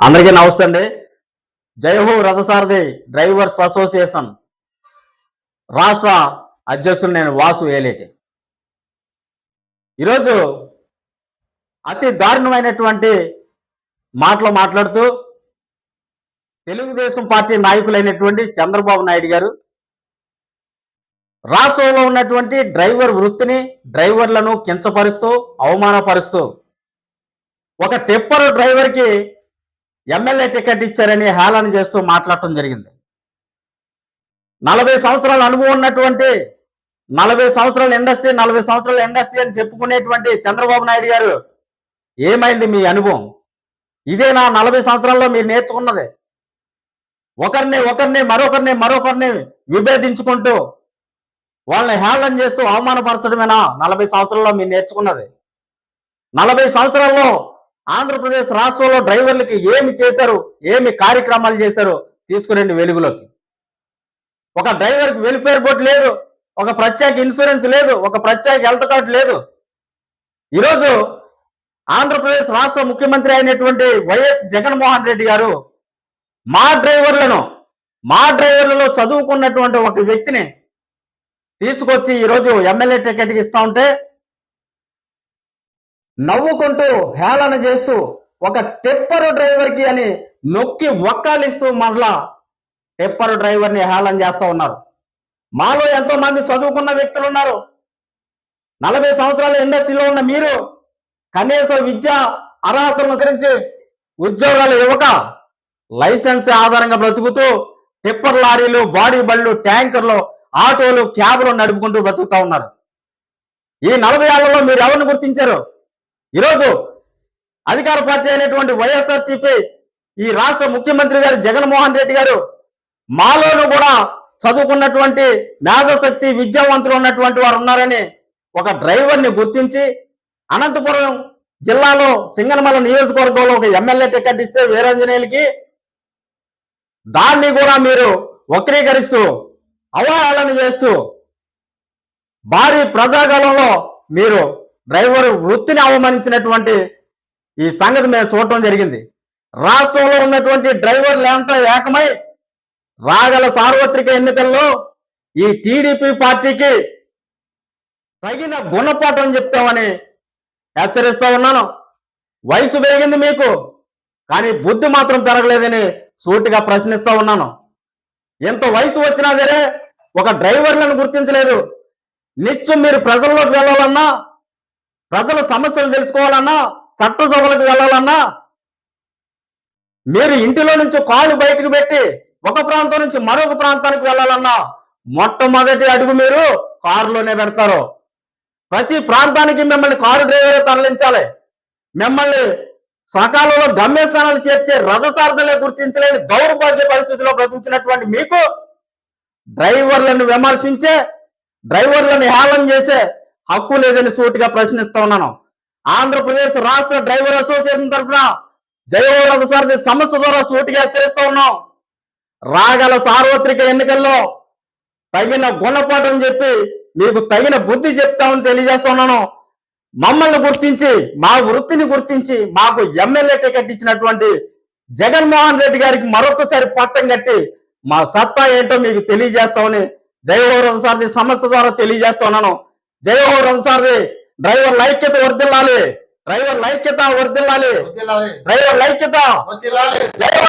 అందరికీ నమస్తే అండి. జయహో రథసారథి డ్రైవర్స్ అసోసియేషన్. రాష్ట్ర అధ్యక్షుడు నేను వాసు ఏలేటి. ఈరోజు అతి దారుణమైనటువంటి మాటలు మాట్లాడుతూ తెలుగుదేశం పార్టీ నాయకులైనటువంటి చంద్రబాబు నాయుడు గారు రాష్ట్రంలో ఉన్నటువంటి డ్రైవర్ వృత్తిని డ్రైవర్లను కించపరుస్తూ అవమానపరుస్తూ ఒక టిప్పర్ డ్రైవర్కి ఎమ్మెల్యే టికెట్ ఇచ్చారని హేళన చేస్తూ మాట్లాడటం జరిగింది. నలభై సంవత్సరాల అనుభవం ఉన్నటువంటి నలభై సంవత్సరాల ఇండస్ట్రీ నలభై సంవత్సరాల ఇండస్ట్రీ అని చెప్పుకునేటువంటి చంద్రబాబు నాయుడు గారు ఏమైంది మీ అనుభవం? ఇదే నా నలభై సంవత్సరాల్లో మీరు నేర్చుకున్నది. ఒకరిని ఒకరిని మరొకరిని మరొకరిని విభేదించుకుంటూ వాళ్ళని హేళన చేస్తూ అవమానపరచడమేనా? నలభై సంవత్సరాల్లో మీరు నేర్చుకున్నది. నలభై సంవత్సరాల్లో ఆంధ్రప్రదేశ్ రాష్ట్రంలో డ్రైవర్లకి ఏమి చేశారు? ఏమి కార్యక్రమాలు చేశారు? తీసుకురండి వెలుగులోకి. ఒక డ్రైవర్కి వెలిపేరు బోర్డు లేదు ఒక ప్రత్యేక ఇన్సూరెన్స్ లేదు ఒక ప్రత్యేక హెల్త్ కార్డు లేదు. ఈరోజు ఆంధ్రప్రదేశ్ రాష్ట్ర ముఖ్యమంత్రి అయినటువంటి వైఎస్ జగన్మోహన్ రెడ్డి గారు మా డ్రైవర్లను మా డ్రైవర్లలో చదువుకున్నటువంటి ఒక వ్యక్తిని తీసుకొచ్చి ఈరోజు ఎమ్మెల్యే టికెట్ ఇస్తా ఉంటే నవ్వుకుంటూ హేళన చేస్తూ ఒక టెప్పరు డ్రైవర్కి అని నొక్కి ఒక్కాలిస్తూ మరలా టెప్పరు డ్రైవర్ని హేళన చేస్తూ ఉన్నారు. మాలో ఎంతో మంది చదువుకున్న వ్యక్తులు ఉన్నారు. నలభై సంవత్సరాల ఇండస్ట్రీలో ఉన్న మీరు కనీస విద్య అర్హతలను అనుసరించి ఉద్యోగాలు ఇవ్వక లైసెన్స్ ఆధారంగా బ్రతుకుతూ టిప్పర్ లారీలు బాడీ బళ్ళు ట్యాంకర్లు ఆటోలు క్యాబ్లు నడుపుకుంటూ బ్రతుకుతా ఉన్నారు. ఈ నలభై ఏళ్ళలో మీరు ఎవరిని గుర్తించారు? ఈరోజు అధికార పార్టీ అయినటువంటి వైఎస్ఆర్సీపీ ఈ రాష్ట్ర ముఖ్యమంత్రి గారు జగన్మోహన్ రెడ్డి గారు మాలోను కూడా చదువుకున్నటువంటి మేధశక్తి విద్యావంతులు ఉన్నటువంటి వారు ఉన్నారని ఒక డ్రైవర్ని గుర్తించి అనంతపురం జిల్లాలో సింగనమల నియోజకవర్గంలో ఒక ఎమ్మెల్యే టికెట్ ఇస్తే వీరాంజనేయులకి దాన్ని కూడా మీరు వక్రీకరిస్తూ అవహేళన చేస్తూ భారీ ప్రజాగలంలో మీరు డ్రైవర్ వృత్తిని అవమానించినటువంటి ఈ సంగతి మేము చూడటం జరిగింది. రాష్ట్రంలో ఉన్నటువంటి డ్రైవర్లంతా ఏకమై రాగల సార్వత్రిక ఎన్నికల్లో ఈ టీడీపీ పార్టీకి తగిన గుణపాఠం చెప్తామని హెచ్చరిస్తూ ఉన్నాను. వయసు పెరిగింది మీకు కానీ బుద్ధి మాత్రం పెరగలేదని సూటిగా ప్రశ్నిస్తూ ఉన్నాను. ఎంత వయసు వచ్చినా సరే ఒక డ్రైవర్లను గుర్తించలేదు. నిత్యం మీరు ప్రజల్లోకి వెళ్ళాలన్నా ప్రజల సమస్యలు తెలుసుకోవాలన్నా చట్టసభలకు వెళ్ళాలన్నా మీరు ఇంటిలో నుంచి కాలు బయటకు పెట్టి ఒక ప్రాంతం నుంచి మరొక ప్రాంతానికి వెళ్ళాలన్నా మొట్టమొదటి అడుగు మీరు కారులోనే పెడతారు. ప్రతి ప్రాంతానికి మిమ్మల్ని కారు డ్రైవరే తరలించాలి. మిమ్మల్ని సకాలంలో గమ్యస్థానాలు చేర్చే రథసారథులే గుర్తించలేని దౌర్భాగ్య పరిస్థితిలో బ్రతుకుతున్నటువంటి మీకు డ్రైవర్లను విమర్శించే డ్రైవర్లను హేళన చేసే హక్కు లేదని సూటిగా ప్రశ్నిస్తా ఉన్నాను. ఆంధ్రప్రదేశ్ రాష్ట్ర డ్రైవర్ అసోసియేషన్ తరఫున జయవో సార్ది సంస్థ ద్వారా సూటిగా హెచ్చరిస్తా ఉన్నాం. రాగల సార్వత్రిక ఎన్నికల్లో తగిన గుణపాఠం చెప్పి మీకు తగిన బుద్ధి చెప్తామని తెలియజేస్తున్నాను మమ్మల్ని గుర్తించి మా వృత్తిని గుర్తించి మాకు ఎమ్మెల్యే టికెట్ ఇచ్చినటువంటి జగన్మోహన్ రెడ్డి గారికి మరొకసారి పట్టం కట్టి మా సత్తా ఏంటో మీకు తెలియజేస్తామని జయహో సార్ది సంస్థ ద్వారా తెలియజేస్తున్నాను జయహో రథసారథి డ్రైవర్ లైక్యత వర్దిల్లాలి డ్రైవర్ లైక్యత వర్దిల్లాలి డ్రైవర్ లైక్యత. జయహో